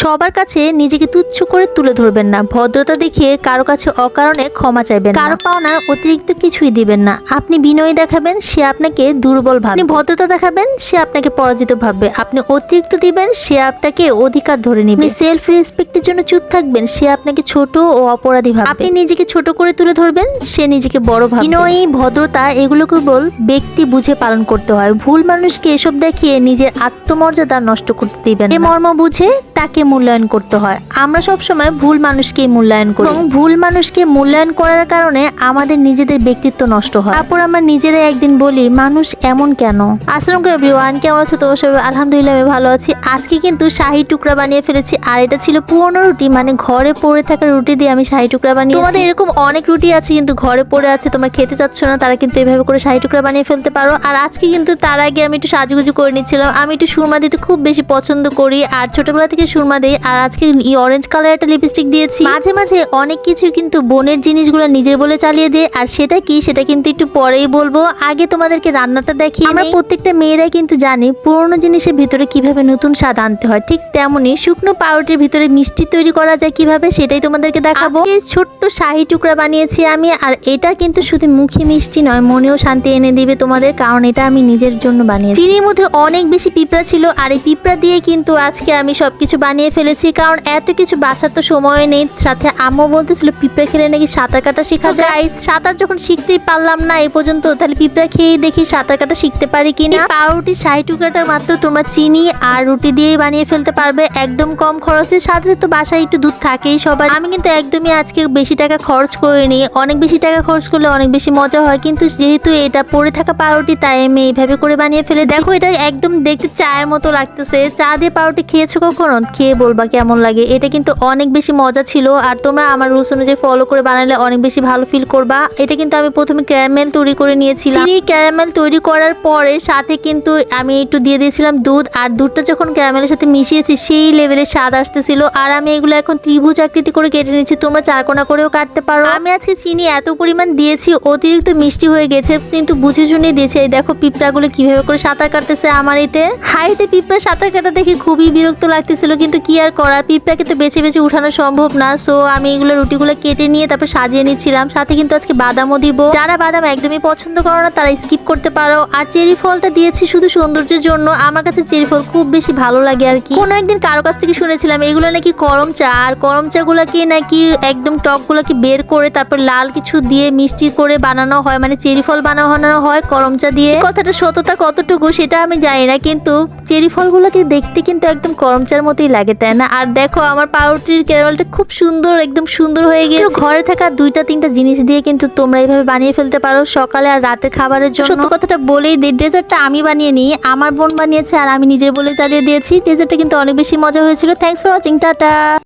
সবার কাছে নিজেকে তুচ্ছ করে তুলে ধরবেন না। ভদ্রতা দেখিয়ে কারও কাছে অকারণে ক্ষমা চাইবেন। কারও পাওনার অতিরিক্ত কিছুই দিবেন না। আপনি বিনয়ী দেখাবেন, সে আপনাকে দুর্বল ভাবে। আপনি ভদ্রতা দেখাবেন, সে আপনাকে পরাজিত ভাববে। আপনি অতিরিক্ত দিবেন, সে আপনাকে অধিকার ধরে নেবে। সেলফ রেসপেক্টের জন্য চুপ থাকবেন, সে আপনাকে ছোট ও অপরাধী ভাবে আপনি নিজেকে ছোট করে তুলে ধরবেন, সে নিজেকে বড় ভাববে। বিনয়ী, ভদ্রতা, এগুলো কেবল ব্যক্তি বুঝে পালন করতে হয়। ভুল মানুষকে এসব দেখিয়ে নিজের আত্মমর্যাদা নষ্ট করতে দিবেন। এ মর্ম বুঝে তাকে মূল্যায়ন করতে হয়। আমরা সব সময় ভুল মানুষকেই মূল্যায়ন করি। এবং ভুল মানুষকে মূল্যায়ন করার কারণে আমাদের নিজেদের ব্যক্তিত্ব নষ্ট হয়। তারপর আমরা নিজেরাই একদিন বলি, মানুষ এমন কেন? আসসালামু এভরিওয়ান কেমন আছো তোমার সবাই? আলহামদুলিল্লাহ আমি ভালো আছি। আজকে কিন্তু শাহি টুকরা বানিয়ে ফেলেছি। আর এটা ছিল পুরনো রুটি মানে ঘরে পড়ে থাকা রুটি দিয়ে আমি শাহি টুকরা বানিয়ে তোমাদের এরকম অনেক রুটি আছে কিন্তু ঘরে পড়ে আছে, তোমরা খেতে চাচ্ছ না, তারা কিন্তু এভাবে করে শাহি টুকরা বানিয়ে ফেলতে পারো। আর আজকে কিন্তু তার আগে আমি একটু সাজুগুজু করে নিচ্ছিলাম। আমি একটু সুরমা দিতে খুব বেশি পছন্দ করি। আর ছোটবেলা থেকে সুরমা দিই আর আজকে এই অরেঞ্জ কালার একটা লিপস্টিক দিয়েছি। মাঝে মাঝে অনেক কিছু কিন্তু বোনের জিনিসগুলো নিজের বলে চালিয়ে দেয় আর সেটা কি সেটা কিন্তু একটু পরেই বলব। আগে তোমাদেরকে রান্নাটা দেখি আমরা প্রত্যেকটা মেয়েরাই কিন্তু জানি পুরোনো জিনিসের ভিতরে কীভাবে নতুন স্বাদ আনতে হয়। ঠিক তেমনি শুকনো পাউরুটির ভিতরে মিষ্টি তৈরি করা যায় কীভাবে সেটাই তোমাদেরকে দেখাবো। ছোট্ট শাহি টুকরা বানিয়েছি আমি আর এটা কিন্তু শুধু মুখে মিষ্টি নয় মনেও শান্তি এনে দিবে তোমাদের কারণ এটা আমি নিজের জন্য বানিয়েছি। চিনির মধ্যে অনেক বেশি পিঁপড়া ছিল আর এই পিঁপড়া দিয়ে কিন্তু আজকে আমি সবকিছু বানিয়ে ফেলেছি কারণ এত কিছু বাঁচার তো সময় নেই। সাথে আম্মু বলতেছিল পিঁপড়া খেলে নাকি সাঁতার কাটা শেখা যায়? সাঁতার যখন শিখতেই পারলাম না এই পর্যন্ত তাহলে পিঁপড়া খেয়েই দেখি সাঁতার কাটা শিখতে পারি কিনা। পাউরুটি শাহি টুকরাটা মাত্র তোমরা চিনি আর রুটি দিয়েই বানিয়ে ফেলতে পারবে একদম কম খরচে। সাথে তো বাসায় একটু দুধ থাকেই সবার। আমি কিন্তু একদমই আজকে বেশি টাকা খরচ করিনি। অনেক বেশি টাকা খরচ করলে অনেক বেশি মজা হয় কিন্তু যেহেতু এটা পড়ে থাকা পাউরুটি তাই আমি এইভাবে করে বানিয়ে ফেলে দেখো এটা একদম দেখতে চায়ের মতো লাগতেছে। চা দিয়ে পাউরুটি খেয়েছো কখনো? খেয়ে বলবা কেমন লাগে। এটা কিন্তু অনেক বেশি মজা ছিল। আর তোমরা আমার রুলস অনুযায়ী ফলো করে বানালে অনেক বেশি ভালো ফিল করবা। এটা কিন্তু আমি প্রথমে ক্যারামেল তৈরি করে নিয়েছিলাম। চিনি ক্যারামেল তৈরি করার পরে সাথে কিন্তু আমি একটু দিয়ে দিয়েছিলাম দুধ। আর দুধটা যখন ক্যারামেলের সাথে মিশিয়েছি, সেই লেভেলের স্বাদ আসতেছিল। আর আমি এগুলো এখন ত্রিভুজ আকৃতি করে কেটে নিচ্ছি। তোমরা চারকোনা করেও কাটতে পারো। আমি আজকে চিনি এত পরিমাণ দিয়েছি, অতিরিক্ত মিষ্টি হয়ে গেছে। কিন্তু বুঝে শুনে দিয়েছি, এই দেখো পিঁপড়াগুলো কীভাবে করে সাঁতার কাটতেছে আমার এতে। হাইতে পিঁপড়া সাঁতার কাটা দেখে খুবই বিরক্ত লাগতেছিল। কিন্তু কি আর করার? পিঁপড়াকে তো বেছে বেছে উঠানো সম্ভব না। সো আমি এগুলো রুটিগুলো কেটে নিয়ে তারপর সাজিয়ে নিচ্ছিলাম। সাথে কিন্তু আজকে বাদামও দিব। যারা বাদাম একদমই পছন্দ করো না তারা স্কিপ করতে পারো। আর চেরি ফলটা দিয়েছি শুধু সৌন্দর্যের জন্য। আমার কাছে চেরি ফল খুব বেশি ভালো লাগে আর কি। কোনো একদিন কারও কাছ থেকে শুনেছিলাম, এগুলো নাকি করম চা? আর করম চা গুলাকে নাকি একদম টক গুলাকে বের করে তারপর লাল কিছু দিয়ে মিষ্টি করে বানানো হয়। মানে চেরি ফল বানানো হয় করম চা দিয়ে। কথাটা সততা কতটুকু সেটা আমি জানি না, কিন্তু চেরি ফলগুলোকে দেখতে কিন্তু একদম করম চার মতোই লাগে। তাই না? আর দেখো আমার পাউরুটির ক্যারামেলটা খুব সুন্দর একদম সুন্দর হয়ে গেছে ঘরে থাকা দুইটা তিনটা জিনিস দিয়ে কিন্তু তোমরা এইভাবে বানিয়ে ফেলতে পারো সকালে আর রাতের খাবারের জন্য। সত্য কথাটা বলেই দিই ডেজার্টটা আমি বানিয়ে নিই। আমার বোন বানিয়েছে আর আমি নিজের বলে চালিয়ে দিয়েছি। ডেজার্টটা কিন্তু অনেক বেশি মজা হয়েছিল। Thanks for watching tata!